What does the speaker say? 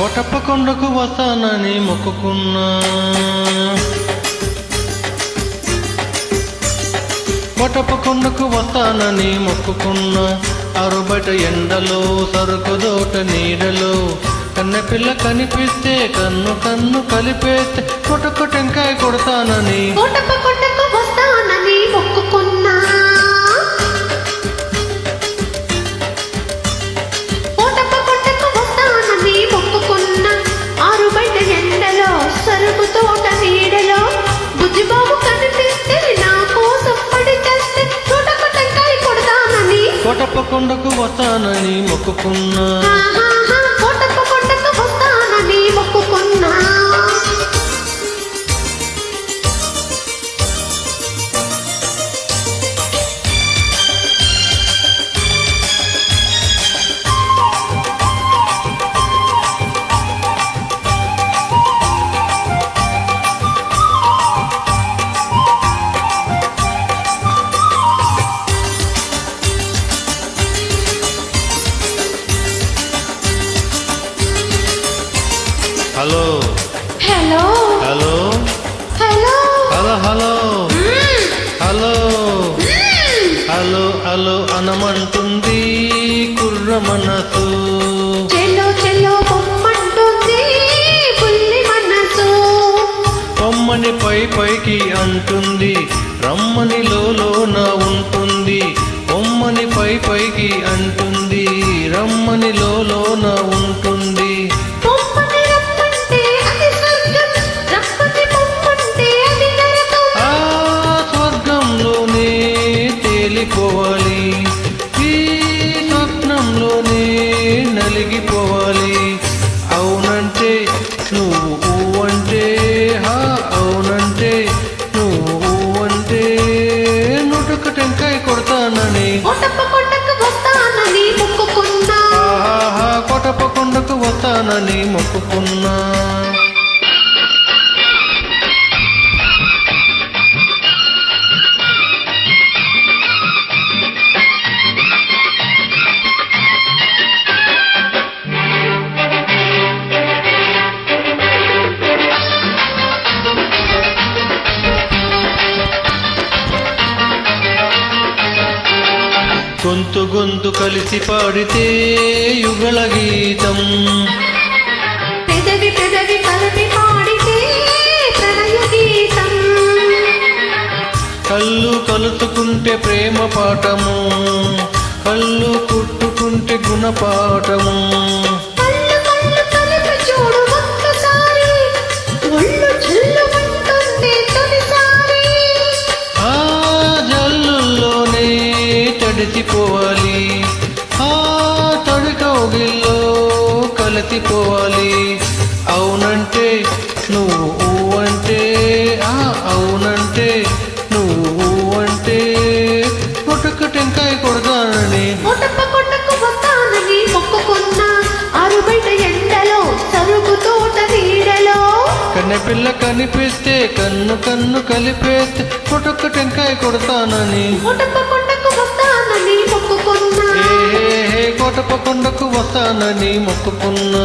కోటప్ప కొండకు వస్తానని మొక్కుకున్నా. కోటప్ప కొండకు వస్తానని మొక్కుకున్నా. అరుబట ఎండలో సరుకు దోట నీడలో కన్నపిల్ల కనిపిస్తే కన్ను కన్ను కలిపేస్తే కొటకు టెంకాయ కొడతానని. కొండకు మొక్కుకున్నా. Hello. Hello. Hello. Hello. Hello hello. Hello. Hello hello అనమంటుంది కుర్ర మనసు బుల్లి పొమ్మని పై పైకి అంటుంది రమ్మని లోన ఉంటుంది పొమ్మని పై పైకి అంటుంది మొక్కుకున్నా గొంతు గొంతు కలిసి పాడితే యుగళ గీతం. పెదవి పెదవి కలిపి పాడితే ప్రణయ గీతం. కళ్ళు కలుసుకుంటే ప్రేమ పాఠము కళ్ళు కుట్టుకుంటే గుణపాఠము. తొలిసారి. ఆ జల్లుల్లోనే తడిసిపోవాలి ఆ తడి కౌగిల్లో కలిసిపోవాలి అవునంటే నువ్వు అంటే ఆ అవునంటే నువ్వు అంటే. పుట్టుక టెంకాయ కొడతానని. కన్నెపిల్ల కనిపిస్తే కన్ను కన్ను కలిపేస్తే పుట్టుక టెంకాయ కొడతానని. కోటప కొండకు వస్తానని మొక్కుకున్నా.